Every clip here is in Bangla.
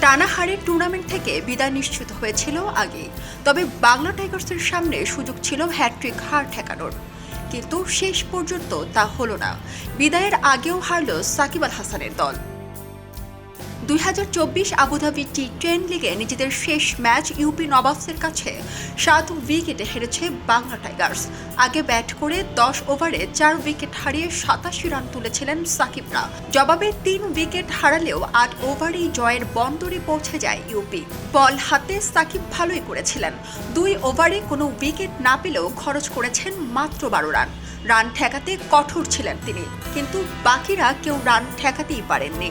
টানা হারের টুর্নামেন্ট থেকে বিদায় নিশ্চিত হয়েছিল আগে তবে বাংলা টাইগার্সের সামনে সুযোগ ছিল হ্যাট্রিক হার ঠেকানোর। কিন্তু শেষ পর্যন্ত তা হলো না। বিদায়ের আগেও হারল সাকিব আল হাসানের দল। দুই হাজার চব্বিশ আবুধাবি টি টেন লিগে নিজেদের শেষ ম্যাচ ইউপি নবাবসের কাছে সাত উইকেটে হেরেছে বাংলা টাইগার্স। আগে ব্যাট করে দশ ওভারে চার উইকেট হারিয়ে সাতাশি রান তুলেছিলেন সাকিবরা। জবাবে তিন উইকেট হারালেও আট ওভারেই জয়ের বন্দরে পৌঁছে যায় ইউপি। বল হাতে সাকিব ভালোই করেছিলেন। দুই ওভারে কোনো উইকেট না পেলেও খরচ করেছেন মাত্র বারো রান। রান ঠেকাতে কঠোর ছিলেন তিনি। কিন্তু বাকিরা কেউ রান ঠেকাতেই পারেননি।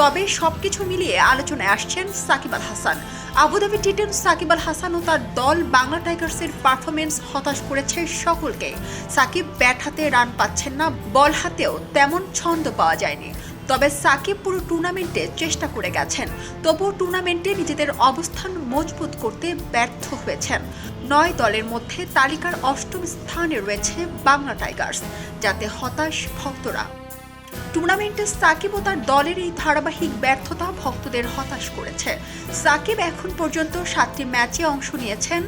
তবে সবকিছু মিলিয়ে আলোচনায় আসছেন Shakib Al Hasan. Abu Dhabi T ten Shakib Al Hasan ও তার দল বাংলা টাইগার্সের পারফরমেন্স হতাশ করেছে সকলকে। সাকিব ব্যাট হাতে রান পাচ্ছেন না, বল হাতেও তেমন ছন্দ পাওয়া যায়নি। তবে সাকিব পুরো টুর্নামেন্টে চেষ্টা করে গেছেন। তবুও টুর্নামেন্টে নিজেদের অবস্থান মজবুত করতে ব্যর্থ হয়েছেন। নয় দলের মধ্যে তালিকার অষ্টম স্থানে রয়েছে বাংলা টাইগার্স, যাতে হতাশ ভক্তরা। টুর্নামেন্টে সাকিব ও তার দলের এই ধারাবাহিক ব্যর্থতা ভক্তদের হতাশ করেছে। সাকিব এখন পর্যন্ত সাতটি ম্যাচে অংশ নিয়েছেন।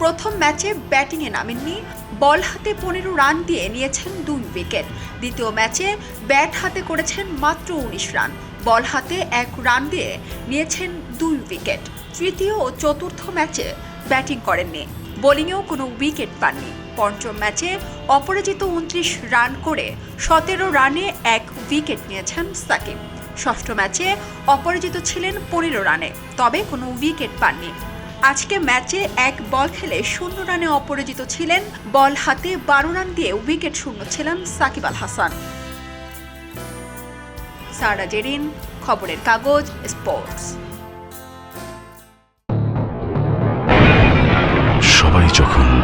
প্রথম ম্যাচে ব্যাটিংয়ে নামেননি, বল হাতে পনেরো রান দিয়ে নিয়েছেন দুই উইকেট। দ্বিতীয় ম্যাচে ব্যাট হাতে করেছেন মাত্র উনিশ রান, বল হাতে এক রান দিয়ে নিয়েছেন দুই উইকেট। তৃতীয় ও চতুর্থ ম্যাচে ব্যাটিং করেননি, বোলিংয়েও কোনো উইকেট পাননি। পঞ্চম ম্যাচে অপরাজিত উনত্রিশ রান করে সতেরো রানে এক উইকেট নিয়েছেন সাকিব। ষষ্ঠ ম্যাচে অপরাজিত ছিলেন পনেরো রানে, তবে কোনো উইকেট পাননি। আজকে ম্যাচে এক বল খেলে শূন্য রানে অপরাজিত ছিলেন, বল হাতে বারো রান দিয়ে উইকেট শূন্য ছিলেন সাকিব আল হাসান। সারা জেরিন, খবরের কাগজ, স্পোর্টস। সবাই